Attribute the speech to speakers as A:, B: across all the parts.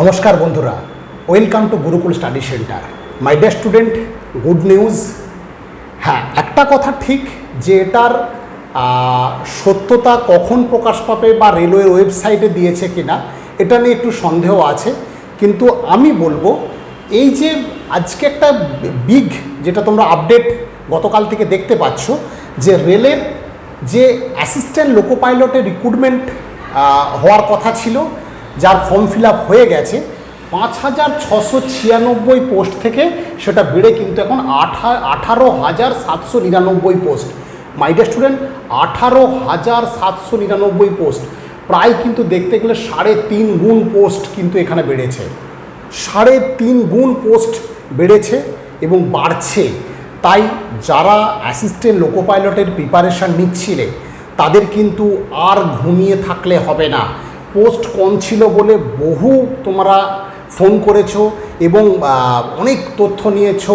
A: নমস্কার বন্ধুরা welcome to Gurukul study centre my dear student good news হ্যাঁ একটা কথা ঠিক যে এটার সত্যতা কখন প্রকাশ পাবে বা রেলওয়ের ওয়েবসাইটে দিয়েছে কিনা, এটা নিয়ে একটু সন্দেহ আছে। কিন্তু আমি বলব, এই যে আজকে একটা বিগ যেটা তোমরা আপডেট গতকাল থেকে দেখতে পাচ্ছ, যে রেলের যে অ্যাসিস্ট্যান্ট লোকো পাইলটের রিক্রুটমেন্ট হওয়ার কথা ছিল যার ফর্ম ফিল হয়ে গেছে, পাঁচ হাজার ছশো ছিয়ানব্বই পোস্ট থেকে সেটা বেড়ে কিন্তু এখন আঠা, আঠারো হাজার সাতশো নিরানব্বই পোস্ট মাইডিয়া স্টুডেন্ট আঠারো হাজার সাতশো নিরানব্বই পোস্ট প্রায় কিন্তু দেখতে গেলে সাড়ে তিন গুণ পোস্ট কিন্তু এখানে বেড়েছে। সাড়ে তিন গুণ পোস্ট বেড়েছে এবং বাড়ছে। তাই যারা অ্যাসিস্ট্যান্ট লোকো পাইলটের প্রিপারেশান নিচ্ছিলে, তাদের কিন্তু আর ঘুমিয়ে থাকলে হবে না। পোস্ট কম ছিল বলে বহু তোমরা ফোন করেছ এবং অনেক তথ্য নিয়েছো।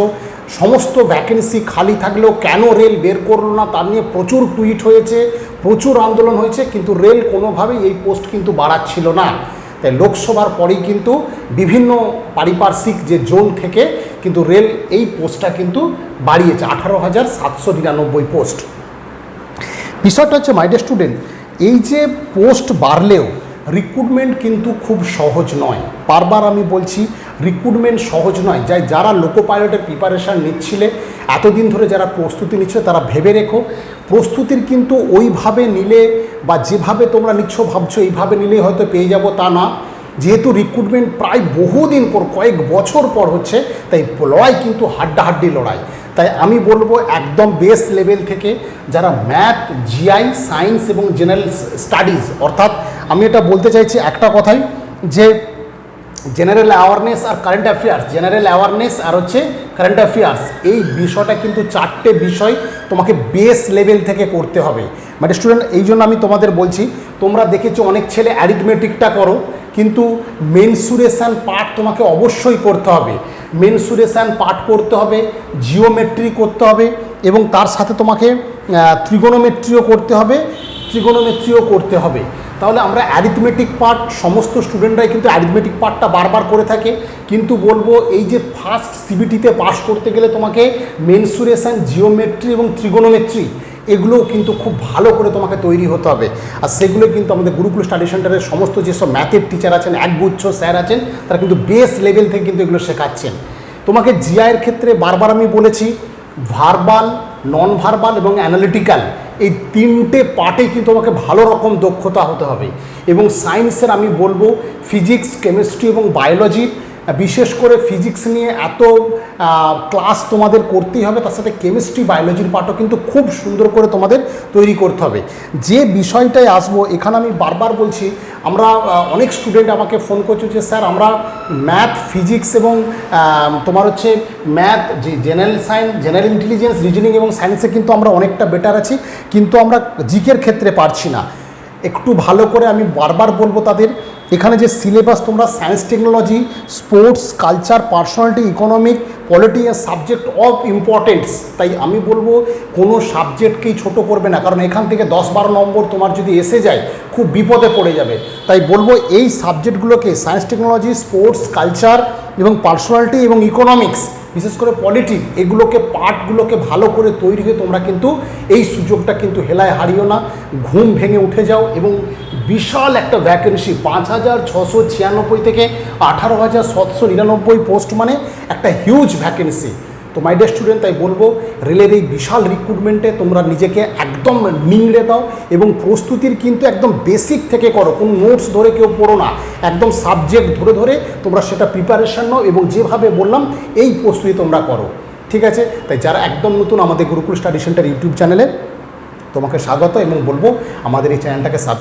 A: সমস্ত ভ্যাকেন্সি খালি থাকলেও কেন রেল বের করল না তার নিয়ে প্রচুর টুইট হয়েছে, প্রচুর আন্দোলন হয়েছে, কিন্তু রেল কোনোভাবেই এই পোস্ট কিন্তু বাড়াচ্ছিল না। তাই লোকসভার পরেই কিন্তু বিভিন্ন পারিপার্শ্বিক যে জোন থেকে কিন্তু রেল এই পোস্টটা কিন্তু বাড়িয়েছে, আঠারো হাজার সাতশো নিরানব্বই পোস্ট বিষয়টা হচ্ছে মাইডে স্টুডেন্ট এই যে পোস্ট বাড়লেও রিক্রুটমেন্ট কিন্তু খুব সহজ নয়। বারবার আমি বলছি রিক্রুটমেন্ট সহজ নয়। যাই, যারা লোকো পাইলটের প্রিপারেশান নিচ্ছিলে, এতদিন ধরে যারা প্রস্তুতি নিচ্ছে তারা ভেবে রেখো, প্রস্তুতির কিন্তু ওইভাবে নিলে বা যেভাবে তোমরা নিচ্ছ, ভাবছ, এইভাবে নিলেই হয়তো পেয়ে যাব তা না। যেহেতু রিক্রুটমেন্ট প্রায় বহুদিন পর, কয়েক বছর পর হচ্ছে, তাই লড়াই কিন্তু হাড্ডাহাড্ডি লড়াই। তাই আমি বলব একদম বেস লেভেল থেকে যারা ম্যাথ জিআই সায়েন্স এবং জেনারেল স্টাডিজ অর্থাৎ আমি এটা বলতে চাইছি একটা কথাই যে জেনারেল অ্যাওয়ারনেস আর কারেন্ট অ্যাফেয়ার্স জেনারেল অ্যাওয়ারনেস আর হচ্ছে কারেন্ট অ্যাফেয়ার্স এই বিষয়টা কিন্তু চারটে বিষয় তোমাকে বেস লেভেল থেকে করতে হবে। মানে স্টুডেন্ট এই জন্য আমি তোমাদের বলছি, তোমরা দেখেছ অনেক ছেলে অ্যারিথমেটিকটা করো, কিন্তু মেনসুরেশান পার্ট তোমাকে অবশ্যই করতে হবে। মেনসুরেশান পার্ট করতে হবে, জিওমেট্রি করতে হবে এবং তার সাথে তোমাকে ত্রিগোনোমেট্রিও করতে হবে ত্রিগোনোমেট্রিও করতে হবে। তাহলে আমরা অ্যারিথমেটিক পার্ট সমস্ত স্টুডেন্টরাই কিন্তু অ্যারিথমেটিক পার্টটা বারবার করে থাকে। কিন্তু বলব এই যে ফার্স্ট সিবিটিতে পাস করতে গেলে তোমাকে মেনসুরেশান, জিওমেট্রি এবং ত্রিগোনোমেট্রি এগুলোও কিন্তু খুব ভালো করে তোমাকে তৈরি হতে হবে। আর সেগুলো কিন্তু আমাদের গুরুকুল স্টাডি সেন্টারের সমস্ত যেসব ম্যাথের টিচার আছেন, একগুচ্ছ স্যার আছেন, তারা কিন্তু বেস লেভেল থেকে কিন্তু এগুলো শেখাচ্ছেন। তোমাকে জিআইয়ের ক্ষেত্রে বারবার আমি বলেছি ভার্বাল নন ভার্বাল এবং অ্যানালিটিক্যাল এই তিনটে পার্টেই কিন্তু তোমাকে ভালো রকম দক্ষতা হতে হবে। এবং সায়েন্সের আমি বলব ফিজিক্স কেমিস্ট্রি এবং বায়োলজির বিশেষ করে ফিজিক্স নিয়ে এত ক্লাস তোমাদের করতেই হবে, তার সাথে কেমিস্ট্রি বায়োলজির পাঠও কিন্তু খুব সুন্দর করে তোমাদের তৈরি করতে হবে। যে বিষয়টায় আসব, এখানে আমি বারবার বলছি, আমরা অনেক স্টুডেন্ট আমাকে ফোন করছে যে, স্যার, আমরা ম্যাথ ফিজিক্স এবং তোমার হচ্ছে ম্যাথ যে general science general intelligence reasoning এবং সায়েন্সে কিন্তু আমরা অনেকটা বেটার আছি, কিন্তু আমরা জিকের ক্ষেত্রে পারছি না। একটু ভালো করে আমি বারবার বলব তাদের এখানে যে সিলেবাস তোমরা science technology sports culture personality economic polity subject of importance তাই আমি বলব, কোনো সাবজেক্টকেই ছোট করবে না। কারণ এখান থেকে দশ বারো নম্বর তোমার যদি এসে যায়, খুব বিপদে পড়ে যাবে। তাই বলব, এই সাবজেক্টগুলোকে সায়েন্স টেকনোলজি স্পোর্টস কালচার এবং পার্সোনালিটি এবং ইকোনমিক্স বিশেষ করে পলিটিক এগুলোকে পার্টগুলোকে ভালো করে তৈরি হয়ে তোমরা কিন্তু এই সুযোগটা কিন্তু হেলায় হারিও না। ঘুম ভেঙে উঠে যাও এবং বিশাল একটা ভ্যাকেন্সি পাঁচ হাজার ছশো ছিয়ানব্বই থেকে আঠারো হাজার সাতশো নিরানব্বই পোস্ট মানে একটা হিউজ ভ্যাকেন্সি তো মাই ডে স্টুডেন্ট তাই বলব, রেলের এই বিশাল রিক্রুটমেন্টে তোমরা নিজেকে একদম নিংড়ে দাও এবং প্রস্তুতির কিন্তু একদম বেসিক থেকে করো, কোনো নোটস ধরে কেউ পড়ো না। একদম সাবজেক্ট ধরে ধরে তোমরা সেটা প্রিপারেশান নাও এবং যেভাবে বললাম, এই প্রস্তুতি তোমরা করো। ঠিক আছে? তাই যারা একদম নতুন আমাদের গুরুকুল স্টাডি সেন্টার ইউটিউব চ্যানেলে তোমাকে স্বাগত এবং বলব, আমাদের এই চ্যানেলটাকে সাবস্ক্রাইব